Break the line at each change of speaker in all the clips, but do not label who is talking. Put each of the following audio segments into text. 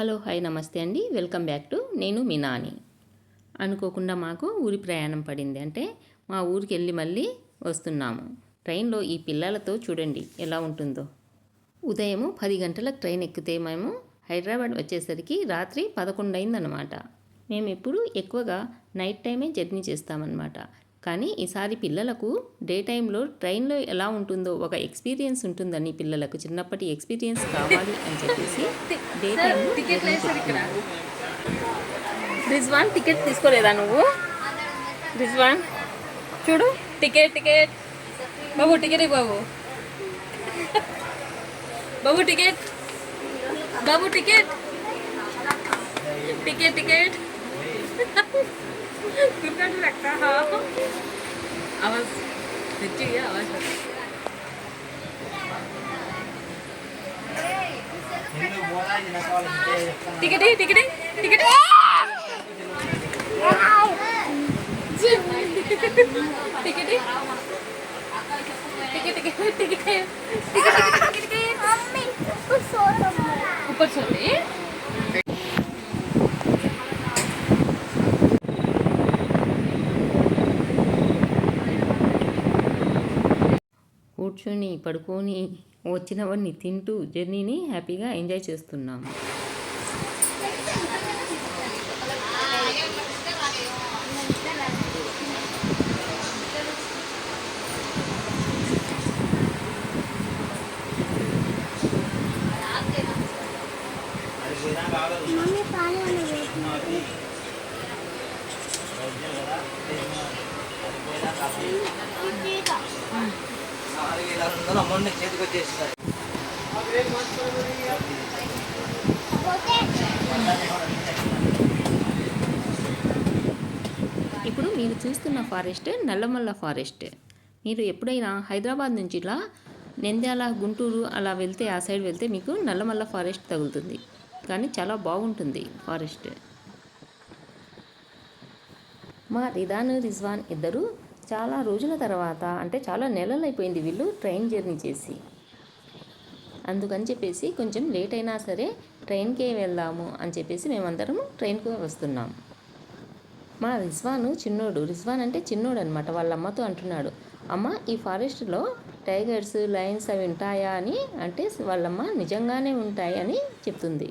Hello hi నమస్తే అండి. Welcome back to నేను మీ నాని. అనుకోకుండా మాకు ఊరి ప్రయాణం పడింది. అంటే మా ఊరికి వెళ్ళి మళ్ళీ వస్తున్నాము. ట్రైన్లో ఈ పిల్లలతో చూడండి ఎలా ఉంటుందో. ఉదయము పది గంటలకు ట్రైన్ ఎక్కితే మేము హైదరాబాద్ వచ్చేసరికి రాత్రి పదకొండు అయిందనమాట మేము ఎప్పుడు ఎక్కువగా నైట్ టైమే జర్నీ చేస్తామన్నమాట. కానీ ఈసారి పిల్లలకు డే టైంలో ట్రైన్లో ఎలా ఉంటుందో ఒక ఎక్స్పీరియన్స్ ఉంటుందని పిల్లలకు చిన్నప్పటి ఎక్స్పీరియన్స్ కావాలి అని చెప్పేసి డే టైంలో రిజ్వాన్ టికెట్ తీసుకోలేదా నువ్వు? రిజ్వాన్ చూడు
టికెట్ టికెట్. బాబు టికెట్ బాబు. బాబు టికెట్. బాబు టికెట్. Ticket ticket. दुर्गा जो लगता हाँ आवाज़ सच्ची है आवाज़ टिकट है टिकट है टिकट है टिकट है ऊपर सोते
కూర్చొని పడుకొని వచ్చినవన్నీ తింటూ జర్నీని హ్యాపీగా ఎంజాయ్ చేస్తున్నాము. ఇప్పుడు మీరు చూస్తున్న ఫారెస్ట్ నల్లమల్ల ఫారెస్ట్. మీరు ఎప్పుడైనా హైదరాబాద్ నుంచి ఇలా నెంద్యాల గుంటూరు అలా వెళ్తే ఆ సైడ్ వెళ్తే మీకు నల్లమల్ల ఫారెస్ట్ తగులుతుంది. కానీ చాలా బాగుంటుంది ఫారెస్ట్. మా రిదాను రిజ్వాన్ ఇద్దరు చాలా రోజుల తర్వాత అంటే చాలా నెలలు అయిపోయింది వీళ్ళు ట్రైన్ జర్నీ చేసి. అందుకని చెప్పేసి కొంచెం లేట్ అయినా సరే ట్రైన్కే వెళ్దాము అని చెప్పేసి మేమందరం ట్రైన్కు వస్తున్నాం. మా రిజ్వాన్ చిన్నోడు రిజ్వాన్ అంటే చిన్నోడు అనమాట వాళ్ళ అమ్మతో అంటున్నాడు. అమ్మ ఈ ఫారెస్ట్లో టైగర్స్ లయన్స్ అవి ఉంటాయా అని అంటే వాళ్ళమ్మ నిజంగానే ఉంటాయి అని చెప్తుంది.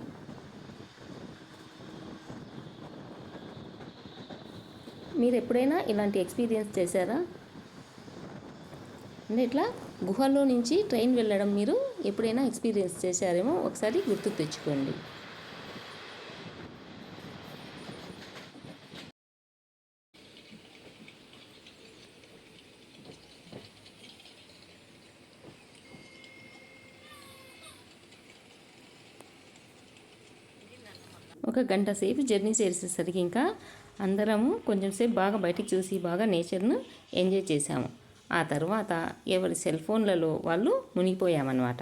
మీరు ఎప్పుడైనా ఇలాంటి ఎక్స్పీరియన్స్ చేశారా? అంటే ఇట్లా గుహలో నుంచి ట్రైన్ వెళ్ళడం మీరు ఎప్పుడైనా ఎక్స్పీరియన్స్ చేశారేమో? ఒకసారి గుర్తుకు తెచ్చుకోండి. ఒక గంట సేపు జర్నీ చేసేసరికి ఇంకా అందరము కొంచెం సేపు బాగా బయటికి చూసి బాగా నేచర్ను ఎంజాయ్ చేశాము. ఆ తర్వాత ఎవరి సెల్ ఫోన్లలో వాళ్ళు మునిగిపోయామన్నమాట.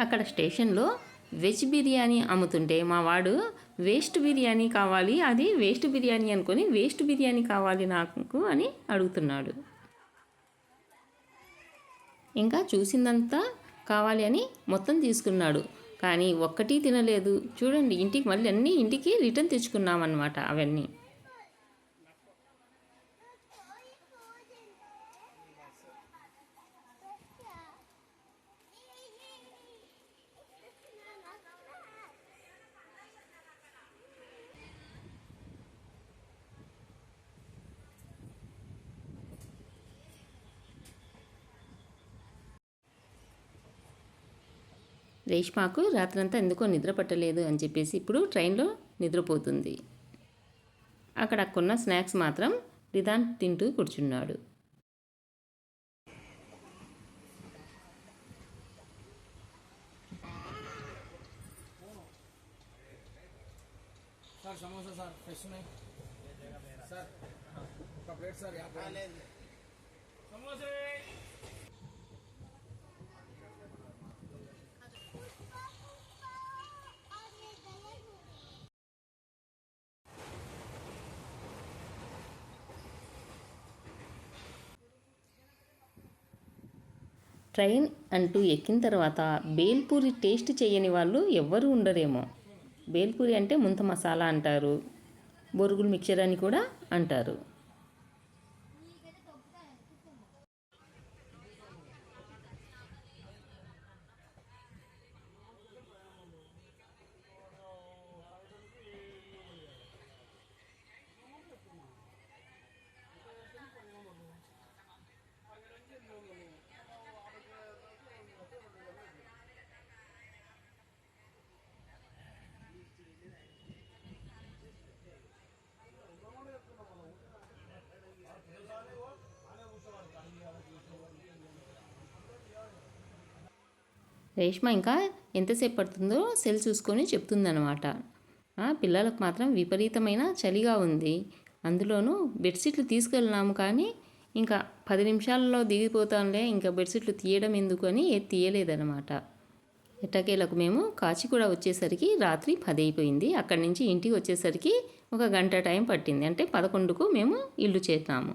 అక్కడ స్టేషన్లో వెజ్ బిర్యానీ అమ్ముతుంటే మా వాడు వేస్ట్ బిర్యానీ కావాలి అది వేస్ట్ బిర్యానీ అనుకొని వేస్ట్ బిర్యానీ కావాలి నాకు అని అడుగుతున్నాడు. ఇంకా చూసిందంతా కావాలి అని మొత్తం తీసుకున్నాడు. కానీ ఒక్కటి తినలేదు. చూడండి ఇంటికి మళ్ళీ అన్నీ ఇంటికి రిటర్న్ తెచ్చుకున్నామన్నమాట అవన్నీ. రేష్మాకు రాత్రంతా ఎందుకో నిద్ర పట్టలేదు అని చెప్పేసి ఇప్పుడు ట్రైన్లో నిద్రపోతుంది. అక్కడ కొన్న స్నాక్స్ మాత్రం రిదాన్ తింటూ కూర్చున్నాడు.
సార్ సమోసా సార్ ఫ్రెష్ ఉన్నాయి. సార్ ఒక ప్లేట్ సార్ యాభై సమోసే
ట్రైన్ అంటూ ఎక్కిన తర్వాత బేల్పూరి టేస్ట్ చేయని వాళ్ళు ఎవ్వరూ ఉండరేమో. బేల్పూరి అంటే ముంత మసాలా అంటారు బొరుగులు మిక్చర్ అని కూడా అంటారు. రేష్మ ఇంకా ఎంతసేపు పడుతుందో సెల్ చూసుకొని చెప్తుందనమాట పిల్లలకు మాత్రం విపరీతమైన చలిగా ఉంది. అందులోనూ బెడ్షీట్లు తీసుకెళ్ళినాము కానీ ఇంకా పది నిమిషాలలో దిగిపోతాంలే ఇంకా బెడ్షీట్లు తీయడం ఎందుకు అని ఏది తీయలేదనమాట ఎట్టకేలకు మేము కాచిగూడ వచ్చేసరికి రాత్రి పది అయిపోయింది అక్కడి నుంచి ఇంటికి వచ్చేసరికి ఒక గంట టైం పట్టింది. అంటే పదకొండుకు మేము ఇల్లు చేరినాము.